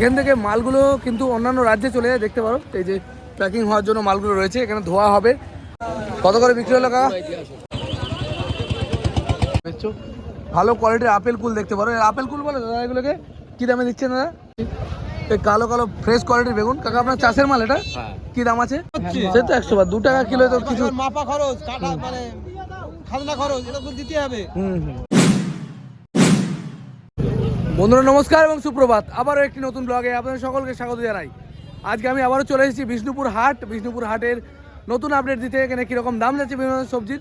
এখান থেকে মালগুলো কিন্তু অন্যান্য রাজ্যে চলে যায় দেখতে পারো। এই যে প্যাকিং হওয়ার জন্য মালগুলো রয়েছে এখানে ধোয়া হবে। কত করে বিক্রি হলো কাকা? ভালো কোয়ালিটির আপেল কুল দেখতে পারো। আপেল কুল বলে দাদা এগুলোকে? কি দামে দিচ্ছেন দাদা? এই কালো কালো ফ্রেশ কোয়ালিটির বেগুন। কাকা আপনার চাষের মাল এটা? কি দাম আছে? সে তো একশো বার। দু টাকা কিলো তো কিছু মাপা খরচ কাটা মানে খাজনা খরচ এটা তো দিতে হবে। হুম হুম। বন্ধুরা, নমস্কার এবং সুপ্রভাত। আবারও একটি নতুন ব্লগে আপনাদের সকলকে স্বাগত জানাই। আজকে আমি আবারও চলে এসেছি বিষ্ণুপুর হাট। বিষ্ণুপুর হাটের নতুন আপডেট দিতে এখানে কীরকম দাম যাচ্ছে বিভিন্ন সবজির,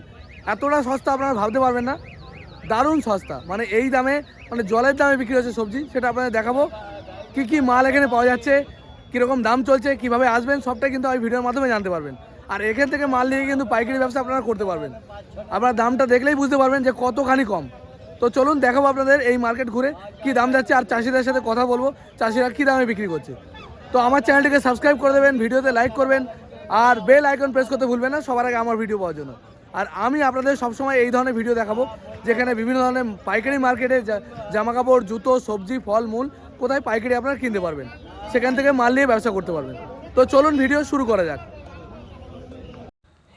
এতটা সস্তা আপনারা ভাবতে পারবেন না। দারুণ সস্তা। মানে এই দামে মানে জলের দামে বিক্রি হচ্ছে সবজি, সেটা আপনাদের দেখাবো। কি কি মাল এখানে পাওয়া যাচ্ছে, কীরকম দাম চলছে, কীভাবে আসবেন, সবটাই কিন্তু আমি ভিডিওর মাধ্যমে জানতে পারবেন। আর এখান থেকে মাল নিয়ে কিন্তু পাইকারি ব্যবসা আপনারা করতে পারবেন। আপনারা দামটা দেখলেই বুঝতে পারবেন যে কতখানি কম। তো চলুন দেখাবো আপনাদের এই মার্কেট ঘুরে কি দাম যাচ্ছে আর চাষিদের সাথে কথা বলব। চাষিরা কি দামে বিক্রি করছে। তো আমার চ্যানেলটিকে সাবস্ক্রাইব করে দেবেন, ভিডিওতে লাইক করবেন, আর বেল আইকন প্রেস করতে ভুলবেন না, সবার আগে আমার ভিডিও পাওয়ার জন্য। আর আমি আপনাদের সবসময় এই ধরনের ভিডিও দেখাবো, যেখানে বিভিন্ন ধরনের পাইকারি মার্কেটে জামা কাপড় জুতো, সবজি ফল মূল কোথায় পাইকারি আপনারা কিনতে পারবেন। সেখান থেকে মাল নিয়ে ব্যবসা করতে পারবেন। তো চলুন ভিডিও শুরু করা যাক।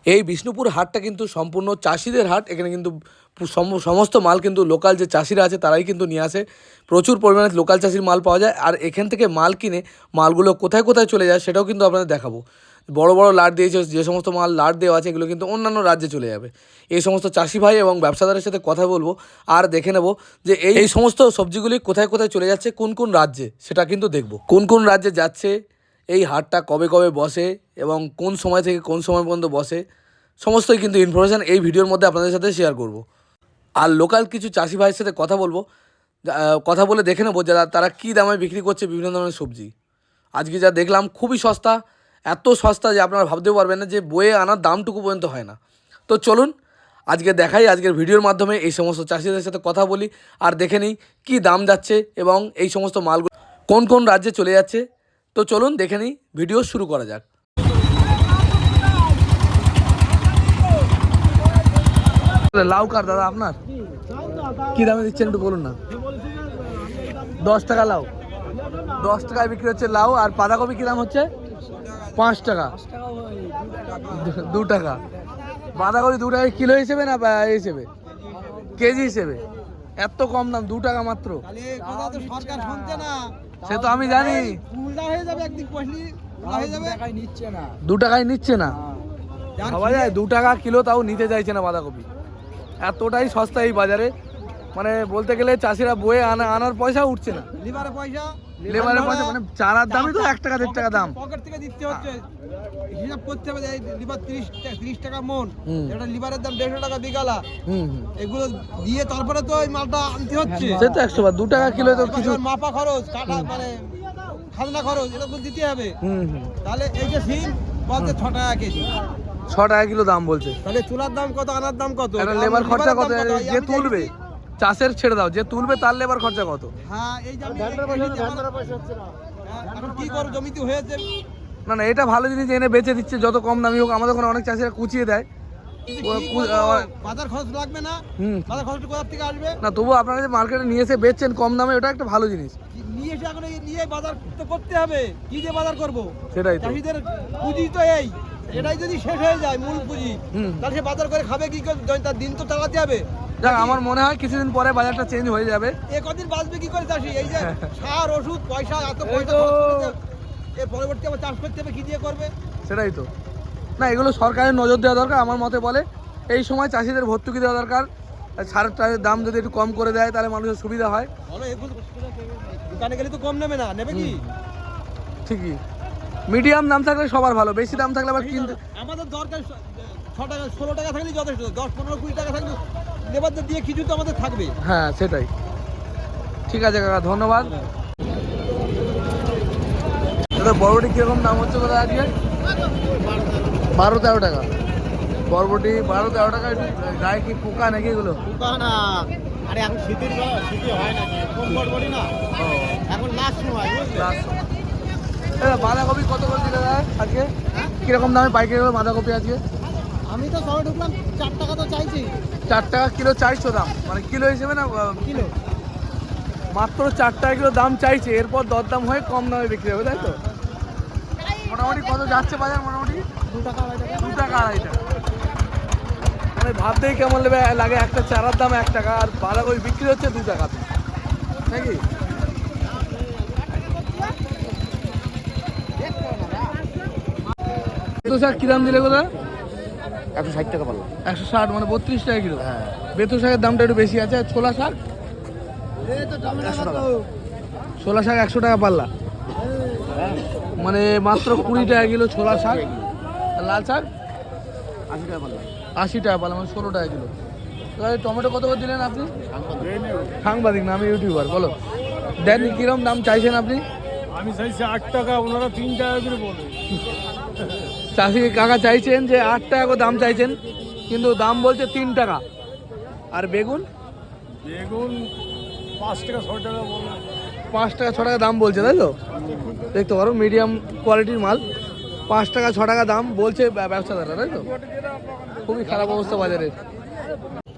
এই বিষ্ণুপুর হাটটা কিন্তু সম্পূর্ণ চাষিদের হাট। এখানে কিন্তু সম- সমস্ত মাল কিন্তু লোকাল যে চাষিরা আছে, তারাই কিন্তু নিয়ে আসে। প্রচুর পরিমাণে লোকাল চাষির মাল পাওয়া যায়। আর এখান থেকে মাল কিনে মালগুলো কোথায় কোথায় চলে যায় সেটাও কিন্তু আপনাদের দেখাবো। বড় বড় লাট দিয়েছে যে সমস্ত মাল লাট দেওয়া আছে, এগুলো কিন্তু অন্যান্য রাজ্যে চলে যাবে। এই সমস্ত চাষি ভাই এবং ব্যবসাদারের সাথে কথা বলব। আর দেখে নেব যে এই সমস্ত সবজিগুলি কোথায় কোথায় চলে যাচ্ছে, কোন কোন রাজ্যে, সেটা কিন্তু দেখব। কোন কোন রাজ্যে যাচ্ছে এই হাটটা কবে কবে বসে এবং কোন সময় থেকে কোন সময় পর্যন্ত বসে, সমস্তই কিন্তু ইনফরমেশান এই ভিডিওর মধ্যে আপনাদের সাথে শেয়ার করব। আর লোকাল কিছু চাষি ভাইয়ের সাথে কথা বলব কথা বলে দেখে নেব যারা, তারা কী দামে বিক্রি করছে বিভিন্ন ধরনের সবজি। আজকে যা দেখলাম খুবই সস্তা, এত সস্তা যে আপনারা ভাবতেও পারবেন না যে বয়ে আনার দামটুকু পর্যন্ত হয় না। তো চলুন, আজকে দেখাই, আজকের ভিডিওর মাধ্যমে এই সমস্ত চাষিদের সাথে কথা বলি আর দেখে নিই কী দাম যাচ্ছে এবং এই সমস্ত মালগুলো কোন কোন রাজ্যে চলে যাচ্ছে। তো চলুন দেখে নিই, ভিডিও শুরু করা যাক। লাউ কার দাদা, আপনার? কি দামে দিচ্ছেন একটু বলুন না। দশ টাকা লাউ। দশ টাকায় বিক্রি হচ্ছে লাউ, আর বাঁধাকপি কি দাম হচ্ছে? পাঁচ টাকা। দু- টাকা। বাঁধাকপি দু টাকা কিলো হিসেবে না হিসেবে? কেজি হিসেবে। এত কম দাম, দু টাকা মাত্র। শুনছে না। সে তো আমি জানি। হয়ে যাবে একদিন পয়সলি উল্টা হয়ে যাবে। নিচ্ছে না। দু টাকায় নিচ্ছে না। ভাবা যায় দু টাকা কিলো তাও নিতে চাইছে না বাঁধাকপি। এতটাই সস্তা এই বাজারে। মানে বলতে গেলে চাষিরা বয়ে আনা আনার পয়সা উঠছে না। লিভারে পয়সা লেবারের পয়সা মানে চারার দামই তো এক টাকা দেড় টাকা দাম। পকেট থেকে দিতে হচ্ছে। হিসাব করতে হবে লিভার তিরিশ তিরিশ টাকা মন। এটা লিভারের দাম দেড়শো টাকা হুম এগুলো দিয়ে তারপরে তো ওই মালটা আনতে হচ্ছে। সে তো একশো বার দু টাকা কিলো তো কিছু মাপা খরচ কাটা মানে খাজনা খরচ এটা তো দিতে হবে। তাহলে এই যে সিম বলতে ছ টাকা কেজি। ছ টাকা কিলো দাম বলছে। তাহলে চুলার দাম কত আনার দাম কত? লেবার খরচা কত? যে তুলবে। চাষের ছেড়ে দাও যে তুলবে তার লেবার খরচা কত? হ্যাঁ এই হ্যাঁ, কি করো জমিতে হয়েছে। না না এটা ভালো জিনিস এনে বেচে দিচ্ছে যত কম দামি হোক আমাদের ওখানে অনেক চাষিরা কুচিয়ে দেয়। বাজার খরচ লাগবে না? হুম। বাজার খরচ কোথা থেকে আসবে? না তবুও আপনারা যে মার্কেটে নিয়ে এসে বেচছেন কম দামে ওটা একটা ভালো জিনিস। নিয়ে এসে এখন নিয়ে বাজার তো করতে হবে। কি দিয়ে বাজার করব? সেটাই চাষিদের পুঁজি তো এই। এটাই যদি শেষ হয়ে যায় মূল পুঁজি হুম। তাহলে সে বাজার করে খাবে কি করে? তার দিন তো চালাতে হবে। যাক আমার মনে হয় কিছুদিন পরে বাজারটা চেঞ্জ হয়ে যাবে। এ কদিন বাঁচবে কি করে চাষি? এই যে সার ওষুধ পয়সা এত পয়সা এ পরবর্তী আবার চাষ করতে হবে কি দিয়ে করবে? সেটাই তো। না এগুলো সরকারের নজর দেওয়া দরকার আমার মতে বলে। এই সময় চাষিদের ভর্তুকি দেওয়া দরকার। সারের দাম যদি একটু কম করে দেয় তাহলে মানুষের সুবিধা হয়। দোকানে গেলে তো কম নেবে না নেবে কি? ঠিকই। মিডিয়াম দাম থাকলে সবার ভালো বেশি দাম থাকলে আবার কিনতে আমাদের দরকার ছ টাকা ষোলো টাকা থাকলেই যথেষ্ট। দশ পনেরো কুড়ি টাকা থাকলে লেবারদের দিয়ে কিছু তো আমাদের থাকবে। হ্যাঁ সেটাই। ঠিক আছে কাকা ধন্যবাদ। দাদা বরবটি কীরকম দাম হচ্ছে দাদা আজকে? বারো তেরো টাকা। বরবটি বারো তেরো টাকা একটু গায়ে কি পোকা নাকি এগুলো? না। আরে এখন শীতের শীতে হয় না কম বড়বড়ি না? ও। এখন লাস্ট সময় last সময়। বাঁধাকপি কত করে দিলে দাদা আজকে? কীরকম দামে পাইকারি বাঁধাকপি আজকে? আমি তো সবাই ঢুকলাম চার টাকা তো চাইছি। চার টাকা কিলো চারশো দাম। মানে কিলো হিসেবে না কিলো। মাত্র চার টাকা কিলো দাম চাইছে এরপর দরদাম হয়ে কম দামে বিক্রি হবে তাই তো? মোটামুটি কত যাচ্ছে বাজার মোটামুটি? দু টাকা আড়াই টাকা। দু টাকা আড়াই টাকা। মানে ভাবতেই কেমন লেবে লাগে একটা চারার দাম এক টাকা আর বাঁধাকপি বিক্রি হচ্ছে দু টাকাতে নাকি? বেতো শাক কি দাম দিলে কোথা একশো ষাট টাকা পারলাম একশো ষাট মানে বত্রিশ টাকা কিলো। হ্যাঁ। বেতো শাকের দামটা একটু বেশি আছে আর ছোলা শাক? একশো টাকা। ছোলা শাক একশো টাকা পাল্লা। মানে মাত্র কুড়ি টাকা কিলো ছোলা শাক। লাল শাক? আশি টাকা পারলাম আশি টাকা পাল্লা মানে ষোলো টাকা কিলো। তাহলে টমেটো কত করে দিলেন আপনি? সাংবাদিক না আমি ইউটিউবার বলো। দেন কিরম দাম চাইছেন আপনি? আমি চাইছি আট টাকা ওনারা তিন টাকা করে বলে। চাষি কাকা চাইছেন যে আট টাকা করে দাম চাইছেন কিন্তু দাম বলছে তিন টাকা। আর বেগুন? বেগুন পাঁচ টাকা ছয় টাকা পাঁচ টাকা ছ টাকা দাম বলছে তাই তো? দেখতে পারো মিডিয়াম কোয়ালিটির মাল। পাঁচ টাকা ছ টাকা দাম বলছে ব্যব- ব্যবসাদাররা তাই তো? খুবই খারাপ অবস্থা বাজারের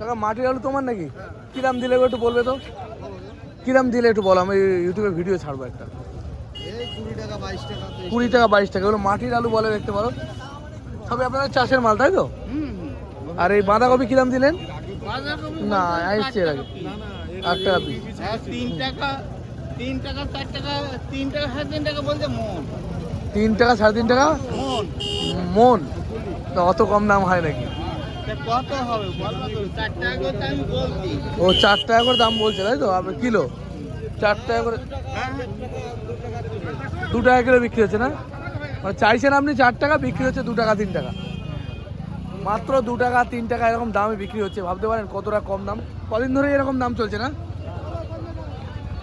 টাকা মাটির আলু তোমার নাকি? কী দাম দিলে একটু বলবে তো? কী দাম দিলে একটু বলো আমি ইউটিউবে ভিডিও ছাড়বো একটা। কুড়ি টাকা বাইশ টাকা। এগুলো মাটির আলু বলে দেখতে পারো। সবই আপনাদের চাষের মাল তাই তো? আর এই বাঁধাকপি কী দাম দিলেন? না আসছে এর আগে আট টাকা পিস হ্যাঁ, তিন টাকা তিন টাকা চার টাকা তিন টাকা সাড়ে তিন টাকা বলতে মন। তিন টাকা সাড়ে তিন টাকা? মন। তা অত কম দাম হয় নাকি? ও চার টাকা করে দাম বলছে তাই তো? কিলো? চার টাকা করে হ্যাঁ হ্যাঁ। দু টাকা কিলো বিক্রি হচ্ছে না? মানে চাইছেন আপনি চার টাকা, বিক্রি হচ্ছে দু টাকা, তিন টাকা। মাত্র দু টাকা, তিন টাকা এরকম দামে বিক্রি হচ্ছে। ভাবতে পারেন কতটা কম দাম। কদিন ধরে এরকম দাম চলছে না?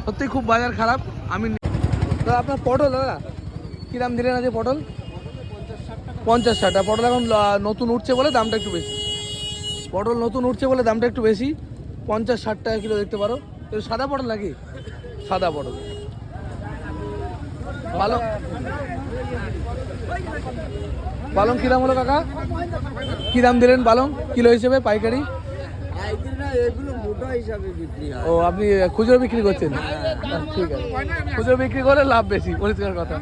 সত্যি খুব বাজার খারাপ। আমি দাদা আপনার পটল, দাদা? কী দাম দিলেন আজকে পটল? পঞ্চাশ ষাট। পটল এখন নতুন উঠছে বলে দামটা একটু বেশি। পটল নতুন উঠছে বলে দামটা একটু বেশি। পঞ্চাশ ষাট টাকা কিলো দেখতে পারো। সাদা পটল নাকি? সাদা পটল। ভালো পালং কী দাম হলো কাকা? কী দাম দিলেন পালং? কিলো হিসেবে পাইকারি? ও, আপনি খুচরো বিক্রি করছেন? ঠিক আছে। খুচরো বিক্রি করে লাভ বেশি, পরিষ্কার কথা।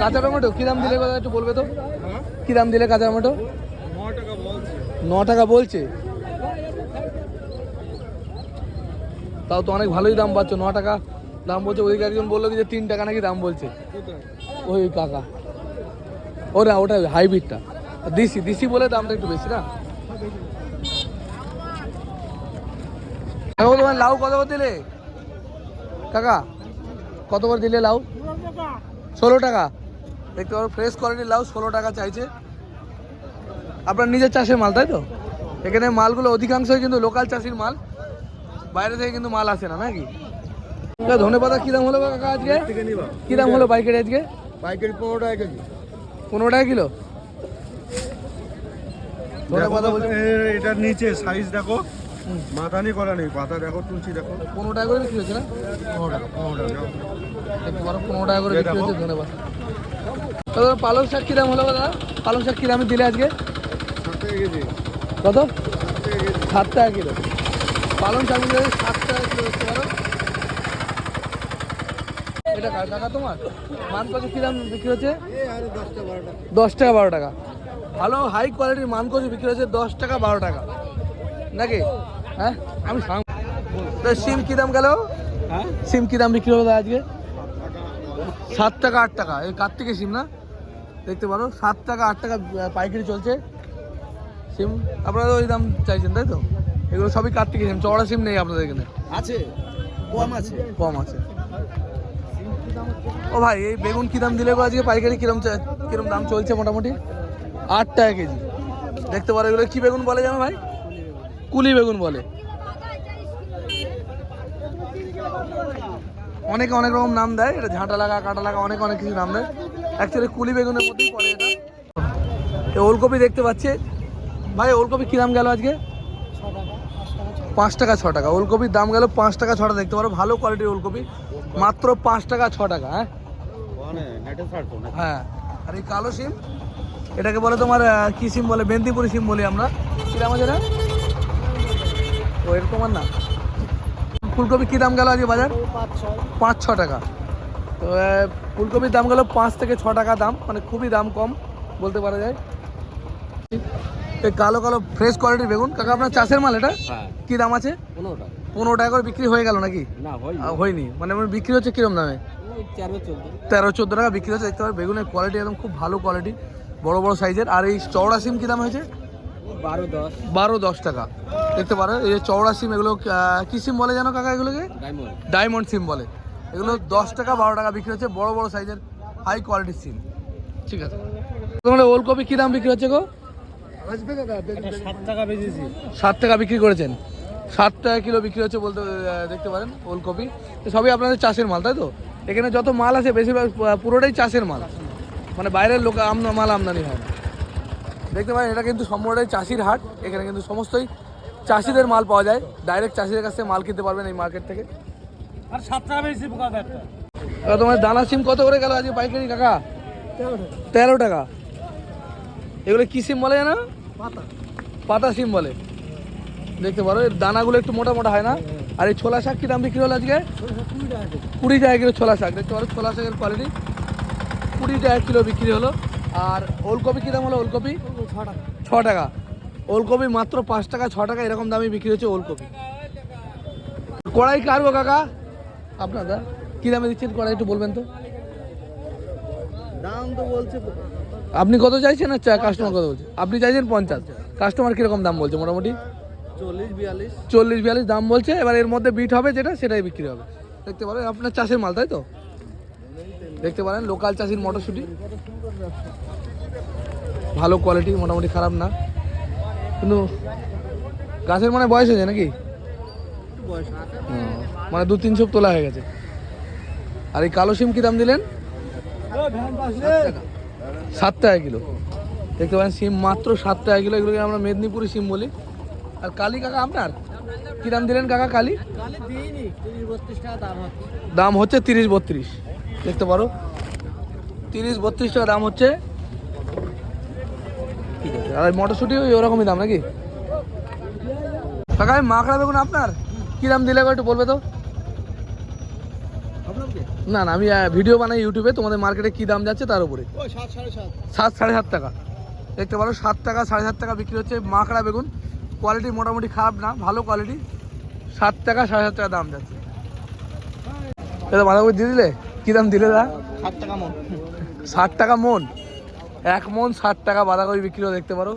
কাঁচা টমেটো, কী দাম দিলে কথা একটু বলবে তো? কী দাম দিলে কাঁচা টমেটো? ন টাকা বলছে। তাও তো অনেক ভালোই দাম পাচ্ছ, ন টাকা। দাম বলছে ওইদিকে একজন বলল যে তিন টাকা নাকি দাম বলছে। ওই কাকা। ওরা, ওটা হাইব্রিডটা। দিসি দিসি বলে দামটা একটু বেশি না? তোমার লাউ কত করে দিলে? কাকা, কত করে দিলে লাউ? ষোলো টাকা। দেখতে পারো ফ্রেশ কোয়ালিটির লাউ ষোলো টাকা চাইছে। আপনার নিজের চাষের মাল, তাই তো? এখানে মালগুলো অধিকাংশই কিন্তু লোকাল চাষির মাল। বাইরে থেকে কিন্তু মাল আসে না, নাকি? ধনে পাতা কী দাম হলো কাকা আজকে? কী দাম হলো পাইকারি আজকে? পাইকারি পনেরো টাকা কেজি। পনেরো টাকা কিলো? ধনে পাতা এটার নিচে সাইজ দেখো। হুম। মাথানি করা নেই পাতা দেখো তুলসী দেখো। পনেরো টাকা করে বিক্রি হচ্ছে না? পনেরো টাকা পনেরো টাকা করে বিক্রি হচ্ছে। ধনে পাতা। দাদা পালং শাক কী দাম হলো দাদা? পালং শাক কী দামে দিলে আজকে? কত? সাত টাকা কিলো। পালং শাক সাত টাকা কিলো পারো এটা কার টাকা তোমার? মানকচু কী দাম বিক্রি হচ্ছে? দশ টাকা বারো টাকা। ভালো হাই কোয়ালিটির মানকচু বিক্রি হচ্ছে? দশ টাকা বারো টাকা। নাকি? হ্যাঁ? আমি সিম কী দাম গেল? হ্যাঁ? সিম কী দাম বিক্রি হলো আজকে? সাত টাকা আট টাকা। এই কার্তিকের সিম না? দেখতে পারো সাত টাকা আট টাকা পাইকারি চলছে। সিম আপনারা ওই দাম চাইছেন তাই তো? এগুলো সবই কার্তিকের সিম? চড়া সিম নেই আপনাদের এখানে। আছে কম আছে। কম আছে। ও ভাই, এই বেগুন কী দাম দিলে আজকে? পাইকারি কিরম কিরম দাম চলছে মোটামুটি? আট টাকা কেজি। দেখতে পারো এগুলো কি বেগুন বলে জানো ভাই? কুলি বেগুন বলে। অনেকে অনেক রকম নাম দেয়, এটা ঝাঁটা লাগা, কাটা লাগা, অনেক অনেক কিছু নাম দেয়। অ্যাকচুয়ালি কুলি বেগুনের মধ্যেই পড়ে এটা। ওলকপি দেখতে পাচ্ছে। ভাই, ওলকপি কী দাম গেল আজকে? পাঁচ টাকা ছ টাকা। ওলকপির দাম গেল পাঁচ টাকা ছটা দেখতে পারো ভালো কোয়ালিটির ওলকপি। মাত্র পাঁচ টাকা ছ টাকা হ্যাঁ? হ্যাঁ। আর এই কালো সিম এটাকে বলে তোমার কি সিম বলে? বেন্দিপুরি সিম বলি আমরা। কি দাম আছে ও এটা তোমার না। ফুলকপি কী দাম গেল আজকে বাজার? পাঁচ ছ টাকা। তো ফুলকপির দাম গেল পাঁচ থেকে ছ টাকা দাম মানে খুবই দাম কম বলতে পারা যায়। এই কালো কালো ফ্রেশ কোয়ালিটির বেগুন। কাকা আপনার চাষের মাল এটা? হ্যাঁ। কি দাম আছে? পনেরো টাকা। করে বিক্রি হয়ে গেল নাকি? না হয়নি। মানে বিক্রি হচ্ছে কিরম দামে? তেরো চোদ্দ। টাকা বিক্রি হচ্ছে। দেখতে পাবেন বেগুনের কোয়ালিটি একদম খুব ভালো কোয়ালিটি বড় বড় সাইজের আর এই চওড়া সিম কী দাম হয়েছে? বারো দশ। বারো দশ টাকা। দেখতে পারো এই চওড়া সিম এগুলো কি সিম বলে জানো কাকা এগুলোকে? ডায়মন্ড ডায়মন্ড সিম বলে। এগুলো দশ টাকা বারো টাকা বিক্রি হচ্ছে। বড় বড় সাইজের হাই কোয়ালিটির সিম। ঠিক আছে। তোমার ওলকপি কী দাম বিক্রি হচ্ছে গো? সাত টাকা বেজেছি সাত টাকা বিক্রি করেছেন। সাত টাকা কিলো বিক্রি হচ্ছে বলতে দেখতে পারেন ওলকপি। তো সবই আপনাদের চাষের মাল তাই তো? এখানে যত মাল আছে বেশিরভাগ পুরোটাই চাষের মাল। মানে বাইরের লোক আমনা মাল আমদানি হয়। দেখতে পারেন এটা কিন্তু সম্পূর্ণটাই চাষির হাট। এখানে কিন্তু সমস্তই চাষিদের মাল পাওয়া যায়। ডাইরেক্ট চাষিদের কাছ থেকে মাল কিনতে পারবেন এই মার্কেট থেকে। আর সাত টাকা আর তোমার দানা সিম কত করে গেল আজকে পাইকারি কাকা? তেরো টাকা। এগুলো কি সিম বলে জানো? পাতা। পাতা সিম বলে। দেখতে পারো এর দানাগুলো একটু মোটা মোটা হয় না? আর এই ছোলা শাক কি দাম বিক্রি হলো আজকে? কুড়ি টাকা কিলো ছোলা শাক। দেখতে পারো ছোলা শাকের কোয়ালিটি কুড়ি টাকা কিলো বিক্রি হলো। আর ওলকপি কী দাম হলো ওলকপি? ছ টাকা। ছ টাকা। ওলকপি মাত্র পাঁচ টাকা ছ টাকা এরকম দামে বিক্রি হচ্ছে ওলকপি। কড়াই কারবো কাকা? আপনার দা কী দামে দিচ্ছেন কড়াই একটু বলবেন তো? দাম তো বলছে আপনি কত চাইছেন না কাস্টমার কত বলছে? আপনি চাইছেন পঞ্চাশ। কাস্টমার কীরকম দাম বলছে মোটামুটি? চল্লিশ বিয়াল্লিশ। দাম বলছে এবার এর মধ্যে বিট হবে যেটা সেটাই বিক্রি হবে। দেখতে পারেন আপনার চাষের মাল তাই তো? দেখতে পারেন লোকাল চাষির মটরশুঁটি। ভালো কোয়ালিটি মোটামুটি খারাপ না। কিন্তু গাছের মানে বয়স হয়েছে নাকি? মানে দু তিন সব তোলা হয়ে গেছে। আর এই কালো সিম কি দাম দিলেন? সাত টাকা কিলো। দেখতে পারেন সিম মাত্র সাত টাকা কিলো। এগুলোকে আমরা মেদিনীপুরি সিম বলি। আর কালি কাকা, আপনার? কি দাম দিলেন কাকা কালি? দাম হচ্ছে তিরিশ বত্রিশ। দেখতে পারো। তিরিশ বত্রিশ টাকা দাম হচ্ছে। আর মটরশুঁটি ওই ওরকমই দাম নাকি? কাকা মাকড়া বেগুন আপনার? কি দাম দিলে একটু বলবে তো? না না আমি ভিডিও বানাই ইউটিউবে তোমাদের মার্কেটে কি দাম যাচ্ছে তার উপরে। সাত সাড়ে সাত। সাত সাড়ে সাত টাকা। দেখতে পারো সাত টাকা সাড়ে সাত টাকা বিক্রি হচ্ছে মাকড়া বেগুন। কোয়ালিটি মোটামুটি খারাপ না ভালো কোয়ালিটি সাত টাকা সাড়ে সাত টাকা দাম যাচ্ছে। এটা বাঁধাকপি দিয়ে দিলে? কী দাম দিলে দা সাত টাকা মন। ষাট টাকা মন? এক মন ষাট টাকা বাঁধাকপি বিক্রি হয় দেখতে পারো।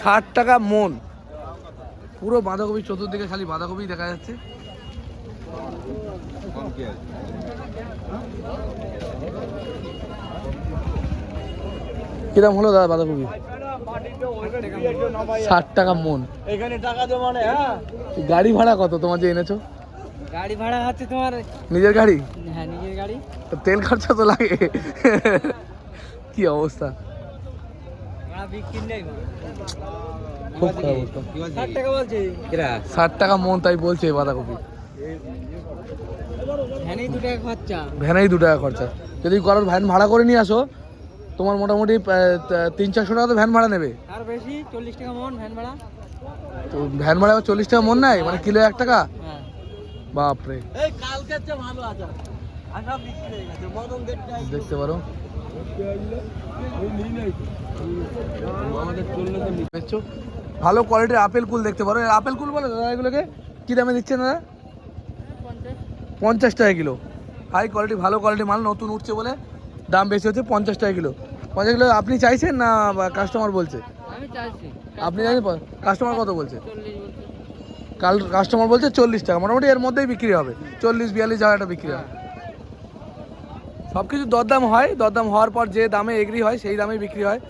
ষাট টাকা মন। পুরো বাঁধাকপি চতুর্দিকে খালি বাঁধাকপি দেখা যাচ্ছে। কিরম হলো দাদা বাঁধাকপি? ষাট টাকা মন। এখানে টাকা জমা নেই হ্যাঁ। গাড়ি ভাড়া কত তোমার যে এনেছো? গাড়ি ভাড়া হচ্ছে তোমার নিজের গাড়ি? হ্যাঁ নিজের গাড়ি। তো তেল খরচা তো লাগে। কি অবস্থা? খুব খারাপ অবস্থা। ষাট টাকা মন তাই বলছে বাঁধাকপি। ভ্যানেই দু টাকা খরচা। যদি কারোর ভ্যান ভাড়া করে নিয়ে আসো তোমার মোটামুটি তিন চারশো টাকা তো ভ্যান ভাড়া নেবে। আর বেশি চল্লিশ টাকা মন ভ্যান ভাড়া। তো ভ্যান ভাড়া আবার চল্লিশ টাকা মন নাই মানে কিলো এক টাকা? হ্যাঁ। বাপরে। দেখতে পারো। ভালো কোয়ালিটির আপেল কুল দেখতে পারো। আপেল কুল বলে দাদা এগুলোকে কী দামে দিচ্ছেন দাদা? পঞ্চাশ টাকা কিলো। হাই কোয়ালিটি ভালো কোয়ালিটি মাল নতুন উঠছে বলে দাম বেশি হচ্ছে পঞ্চাশ টাকা কিলো। পঞ্চাশ কিলো আপনি চাইছেন না কাস্টমার বলছে? আপনি জানেন কাস্টমার কত বলছে? কাল কাস্টমার বলছে চল্লিশ টাকা। মোটামুটি এর মধ্যেই বিক্রি হবে। চল্লিশ বিয়াল্লিশ টাকাটা বিক্রি হবে। সব কিছু দরদাম হয়। দরদাম হওয়ার পর যে দামে এগ্রি হয় সেই দামেই বিক্রি হয়।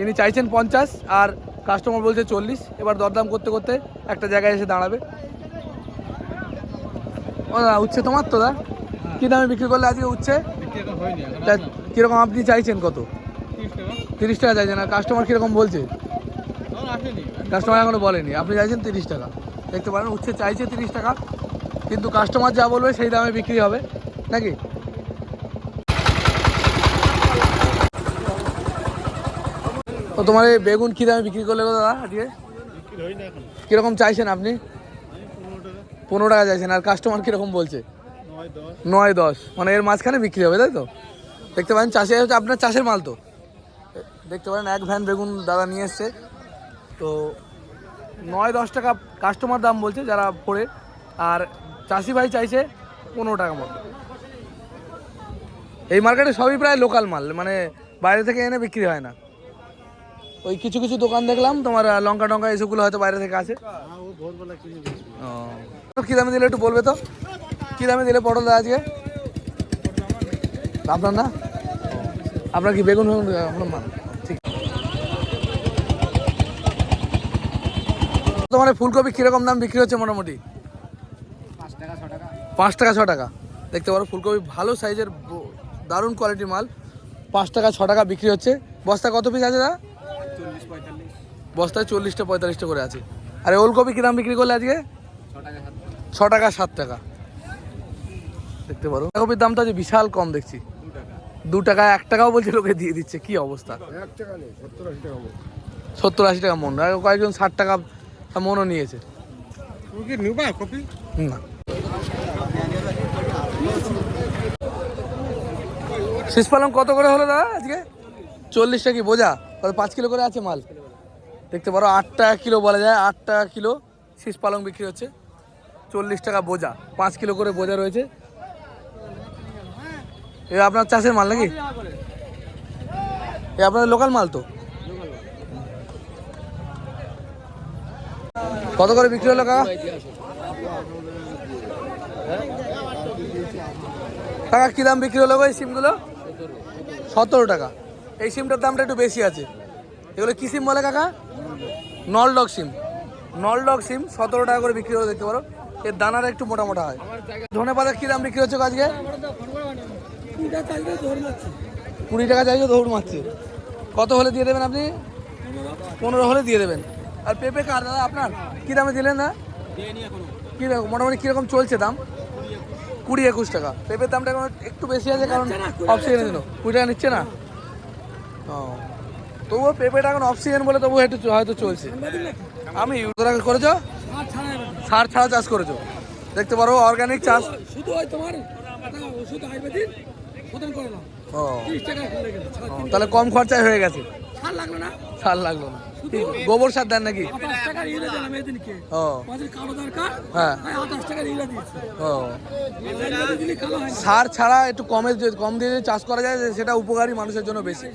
ইনি চাইছেন পঞ্চাশ আর কাস্টমার বলছে চল্লিশ। এবার দরদাম করতে করতে একটা জায়গায় এসে দাঁড়াবে। উচ্ছে তোমার তো দা? কী দামে বিক্রি করলে আজকে উচ্ছে? তা কীরকম আপনি চাইছেন কত? তিরিশ টাকা। চাইছেন আর কাস্টমার কীরকম বলছে? কাস্টমার এখনও বলেনি আপনি চাইছেন তিরিশ টাকা। দেখতে পারেন উচ্ছে চাইছে তিরিশ টাকা কিন্তু কাস্টমার যা বলবে সেই দামে বিক্রি হবে নাকি? তো তোমার এই বেগুন কী দামে বিক্রি করলে দাদা আজকে হয় কীরকম চাইছেন আপনি? পনেরো টাকা চাইছেন আর কাস্টমার কীরকম বলছে? নয় দশ। মানে এর মাঝখানে বিক্রি হবে তাই তো? দেখতে পারেন চাষে হচ্ছে আপনার চাষের মাল তো। দেখতে পারেন এক ভ্যান বেগুন দাদা নিয়ে এসছে। তো নয় দশ টাকা কাস্টমার দাম বলছে যারা পড়ে আর চাষি ভাই চাইছে পনেরো টাকা মতো। এই মার্কেটে সবই প্রায় লোকাল মাল মানে বাইরে থেকে এনে বিক্রি হয় না। ওই কিছু কিছু দোকান দেখলাম তোমার লঙ্কা টঙ্কা এসবগুলো হয়তো বাইরে থেকে আছে ও। কী দামে দিলে একটু বলবে তো? কী দামে দিলে পটল দাদা আজকে? আপনার না? আপনার কি বেগুন বেগুন আপনার মাল? ঠিক। তোমার ফুলকপি কীরকম দাম বিক্রি হচ্ছে মোটামুটি? পাঁচ টাকা, ছ টাকা। দেখতে পারো, ফুলকপি ভালো সাইজের দারুণ কোয়ালিটির মাল। পাঁচ টাকা, ছ টাকা বিক্রি হচ্ছে। বস্তা কত পিস আছে দা বস্তায় চল্লিশটা, পঁয়তাল্লিশটা করে আছে। আর ওলকপি কী দাম বিক্রি করলে আজকে? ছ টাকা সাত টাকা। দেখতে পারো। কপির দামটা যে বিশাল কম দেখছি। দু টাকা এক টাকাও বলছে লোকে দিয়ে দিচ্ছে। কি অবস্থা? সত্তর আশি টাকা মন। আর কয়েকজন ষাট টাকা মনও নিয়েছে। না। শীষ পালং কত করে হলো দাদা আজকে? চল্লিশটা কি? বোঝা। পাঁচ কিলো করে আছে মাল। দেখতে পারো আট টাকা কিলো বলা যায়। আট টাকা কিলো শীষ পালং বিক্রি হচ্ছে। চল্লিশ টাকা বোঝা, পাঁচ কিলো করে বোঝা রয়েছে। এ আপনার চাষের মাল নাকি? এ আপনাদের লোকাল মাল তো? কত করে বিক্রি হলো কাকা? কাকা, কী দাম বিক্রি হলো এই সিমগুলো? সতেরো টাকা। এই সিমটার দামটা একটু বেশি আছে। এগুলো কী সিম বলে কাকা? নলডগ সিম। নলডগ সিম, সতেরো টাকা করে বিক্রি হলো, দেখতে পারো। এর দানাটা একটু মোটা মোটা হয়। ধনে পাতা কী দাম বিক্রি হচ্ছে আজকে? কুড়ি টাকা চাইছে দৌড় মারছে। কত হলে দিয়ে দেবেন আপনি? পনেরো হলে দিয়ে দেবেন। আর পেঁপে কার দাদা, আপনার? কী দামে দিলেন না কীরকম মোটামুটি কীরকম চলছে দাম? কুড়ি একুশ টাকা। পেঁপের দামটা এখন একটু বেশি আছে কারণ অফ সিজনে দিল কুড়ি টাকা নিচ্ছে না? ও। তবুও পেঁপেটা এখন অফ সিজন বলে তবুও একটু হয়তো চলছে। আমি তোরা করেছ? সার ছাড়া চাষ করেছ। দেখতে পারো অর্গানিক চাষ। শুধু ওই তোমার ওষুধ আয়ুর্বেদিক শোধন করে নাও। ও। তাহলে কম খরচায় হয়ে গেছে। সার লাগল না? সার লাগল না। গোবর সার দেন নাকি? হ্যাঁ। সার ছাড়া একটু কমে কম দিয়ে চাষ করা যায়, সেটা উপকারী মানুষের জন্য বেশি।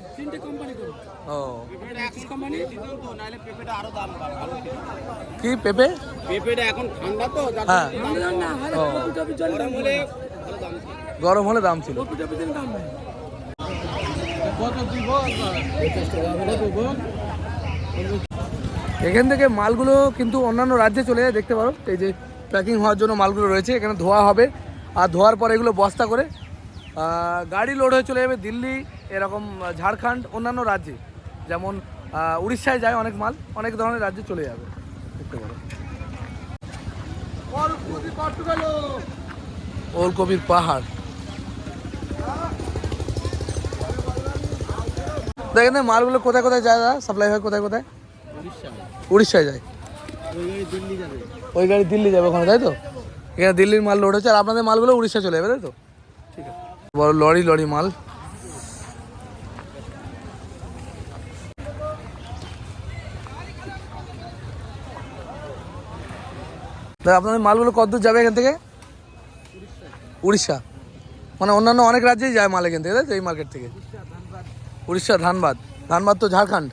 কি, পেঁপে? হ্যাঁ। গরম হলে দাম ছিল। দাম নেই এখান থেকে মালগুলো কিন্তু অন্যান্য রাজ্যে চলে যায় দেখতে পারো। এই যে প্যাকিং হওয়ার জন্য মালগুলো রয়েছে এখানে ধোয়া হবে। আর ধোয়ার পর এগুলো বস্তা করে গাড়ি লোড হয়ে চলে যাবে দিল্লি এরকম ঝাড়খণ্ড অন্যান্য রাজ্যে। যেমন উড়িষ্যায় যায় অনেক মাল অনেক ধরনের রাজ্যে চলে যাবে। দেখতে পারো। ওলকপির পাহাড়। দেখেন না, মালগুলো কোথায় কোথায় যায় দাদা? সাপ্লাই হয় কোথায় কোথায়? উড়িষ্যায় যায়। ওই গাড়ি দিল্লি যাবে ওখানে তাই তো? এখানে দিল্লির মাল লোড হচ্ছে আর আপনাদের মালগুলো উড়িষ্যা চলে যাবে তাই তো? ঠিক আছে। বড় লরি লরি মাল। দাদা আপনাদের মালগুলো কতদূর যাবে এখান থেকে? উড়িষ্যা। মানে অন্যান্য অনেক রাজ্যেই যায় মাল এখান থেকে তাই তো? এই মার্কেট থেকে। উড়িষ্যা ধানবাদ। ধানবাদ তো ঝাড়খণ্ড।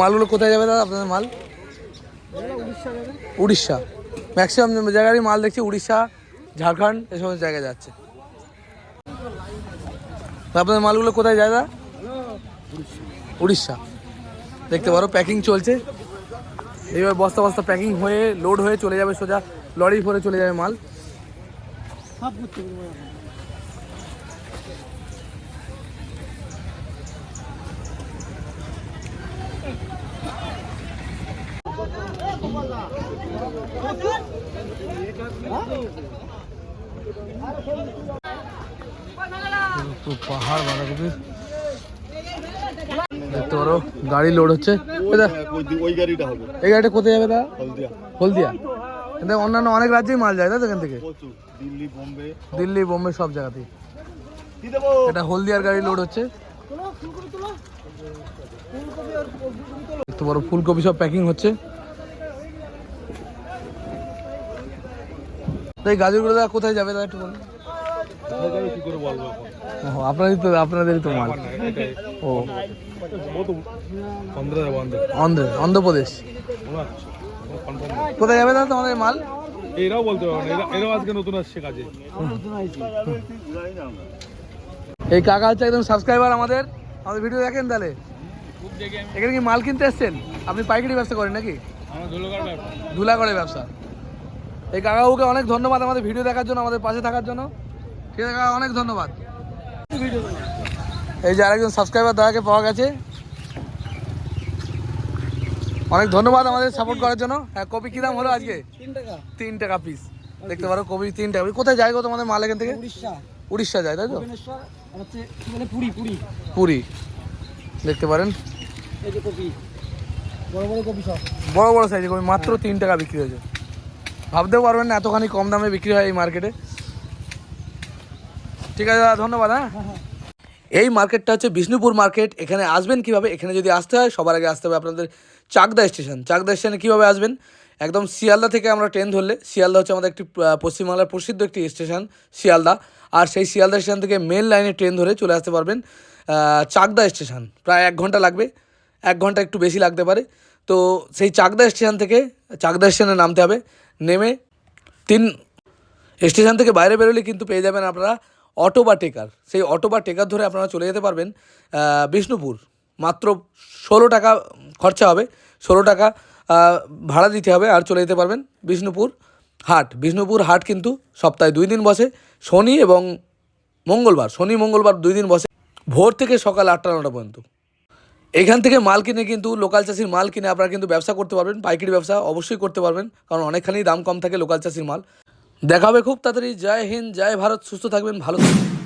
মালগুলো কোথায় যাবে দাদা আপনাদের মাল? উড়িষ্যা ম্যাক্সিমাম জায়গারই মাল দেখছি উড়িষ্যা ঝাড়খণ্ড এই সমস্ত জায়গায় যাচ্ছে। আপনাদের মালগুলো কোথায় যায় দাদা? উড়িষ্যা। দেখতে পারো প্যাকিং চলছে। এইবার বস্তা বস্তা প্যাকিং হয়ে লোড হয়ে চলে যাবে সোজা লরি ভরে চলে যাবে মাল করতে পারব এখন। পুরো পাহাড় দেখতে পারো গাড়ি লোড হচ্ছে। এই ওই গাড়িটা হবে। এই গাড়িটা কোথায় যাবে দা হলদিয়া। হলদিয়া। কিন্তু অন্যান্য অনেক রাজ্যেই মাল যায় তাই তো এখান থেকে? দিল্লি বোম্বে। দিল্লি বোম্বে সব জায়গাতেই। এটা হলদিয়ার গাড়ি লোড হচ্ছে। দেখতে পারো ফুলকপি সব প্যাকিং হচ্ছে। এই গাজরগুলো দাদা কোথায় যাবে দাদা একটু বলুন। আপনারই তো আপনাদেরই তো মাল। ও। অন্ধ্র অন্ধ্রপ্রদেশ। কোথায় যাবে দাদা তোমাদের মাল? এরাও বলতে পারবে না এরাও আজকে নতুন আসছে কাজে। এই কাকা হচ্ছে একদম সাবস্ক্রাইবার আমাদের। আমাদের ভিডিও দেখেন তাহলে। এখানে কি মাল কিনতে এসছেন? আপনি পাইকারি ব্যবসা করেন নাকি? আমার ধুলা করে ব্যবসা। এই কাকাবাবুকে অনেক ধন্যবাদ আমাদের ভিডিও দেখার জন্য আমাদের পাশে থাকার জন্য। ঠিক আছে কাকা অনেক ধন্যবাদ। এই যে আরেকজন সাবস্ক্রাইবার দাদাকে পাওয়া গেছে। অনেক ধন্যবাদ আমাদের সাপোর্ট করার জন্য। হ্যাঁ কপি কী দাম হলো আজকে? তিন টাকা। পিস দেখতে পারো কপি তিন টাকা। কোথায় যায় গো তোমাদের মাল এখান থেকে? উড়িষ্যা। যায় তাই তো? পুরি পুরি। পুরী। দেখতে পারেন। বড় বড় সাইজে কপি মাত্র তিন টাকা বিক্রি হয়েছে। ভাবতেও পারবেন না এতখানি কম দামে বিক্রি হয় এই মার্কেটে ঠিক আছে দাদা ধন্যবাদ হ্যাঁ? এই মার্কেটটা হচ্ছে বিষ্ণুপুর মার্কেট এখানে আসবেন কীভাবে? এখানে যদি আসতে হয় সবার আগে আসতে হবে আপনাদের চাকদা স্টেশন চাকদা স্টেশনে কীভাবে আসবেন? একদম শিয়ালদা থেকে আমরা ট্রেন ধরলে শিয়ালদা হচ্ছে আমাদের একটি পশ্চিমবাংলার প্রসিদ্ধ একটি স্টেশন শিয়ালদা। আর সেই শিয়ালদা স্টেশন থেকে মেন লাইনে ট্রেন ধরে চলে আসতে পারবেন চাকদা স্টেশন প্রায় এক ঘণ্টা লাগবে এক ঘণ্টা একটু বেশি লাগতে পারে। তো সেই চাকদা স্টেশন থেকে চাকদা স্টেশনে নামতে হবে। নেমে তিন স্টেশন থেকে বাইরে বেরোলে কিন্তু পেয়ে যাবেন আপনারা অটো বা টেকার। সেই অটো বা টেকার ধরে আপনারা চলে যেতে পারবেন বিষ্ণুপুর। মাত্র ষোলো টাকা খরচা হবে, ষোলো টাকা ভাড়া দিতে হবে আর চলে যেতে পারবেন বিষ্ণুপুর হাট। বিষ্ণুপুর হাট কিন্তু সপ্তাহে দুই দিন বসে, শনি এবং মঙ্গলবার, শনি মঙ্গলবার দুই দিন বসে, ভোর থেকে সকাল আটটা নটা পর্যন্ত। এখান থেকে মাল কিনে কিন্তু লোকাল চাষির মাল কিনে আপনারা কিন্তু ব্যবসা করতে পারবেন, পাইকারি ব্যবসা অবশ্যই করতে পারবেন, কারণ অনেকখানি দাম কম থাকে লোকাল চাষির মাল। দেখাবে খুব তাড়াতাড়ি। জয় হিন্দ, জয় ভারত, সুস্থ থাকবেন, ভালো থাকবেন।